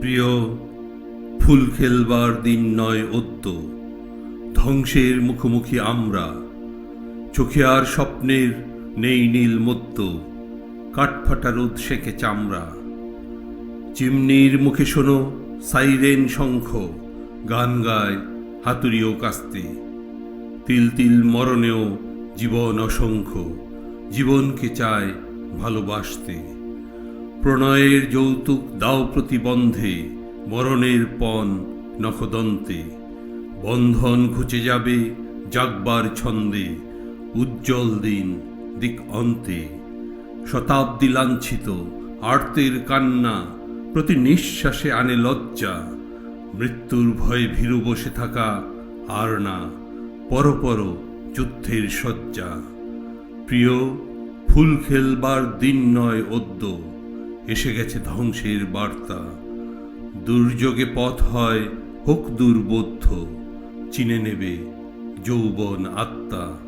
প্রিয়, ফুল খেলবার দিন নয় অদ্য। ধ্বংসের মুখোমুখি আমরা। চোখে আর স্বপ্নের নেই নীল মত্ত। কাঠফাটা রোদ শেখে চামড়া। চিমনির মুখে শোনো সাইরেন শঙ্খ। গান গায় হাতুড়িও কাস্তে। তিল তিল মরণেও জীবন অসংখ্য। জীবনকে চায় ভালোবাসতে। প্রণয়ের যৌতুক দাও প্রতিবন্ধে, মরণের পণ নখদন্তে। বন্ধন ঘুচে যাবে জাগবার ছন্দে, উজ্জ্বল দিন দিক অন্তে শতাব্দী লাঞ্ছিত, আর্তের কান্না প্রতি নিঃশ্বাসে আনে লজ্জা। মৃত্যুর ভয়ে ভীরু বসে থাকা আর না, পরপর যুদ্ধের শয্যা। প্রিয়, ফুল খেলবার দিন নয় অদ্য। এসে গেছে ধ্বংসের বার্তা। দুর্যোগে পথ হয় হোক দুর্বোধ্য চিনে নেবে যৌবন আত্মা।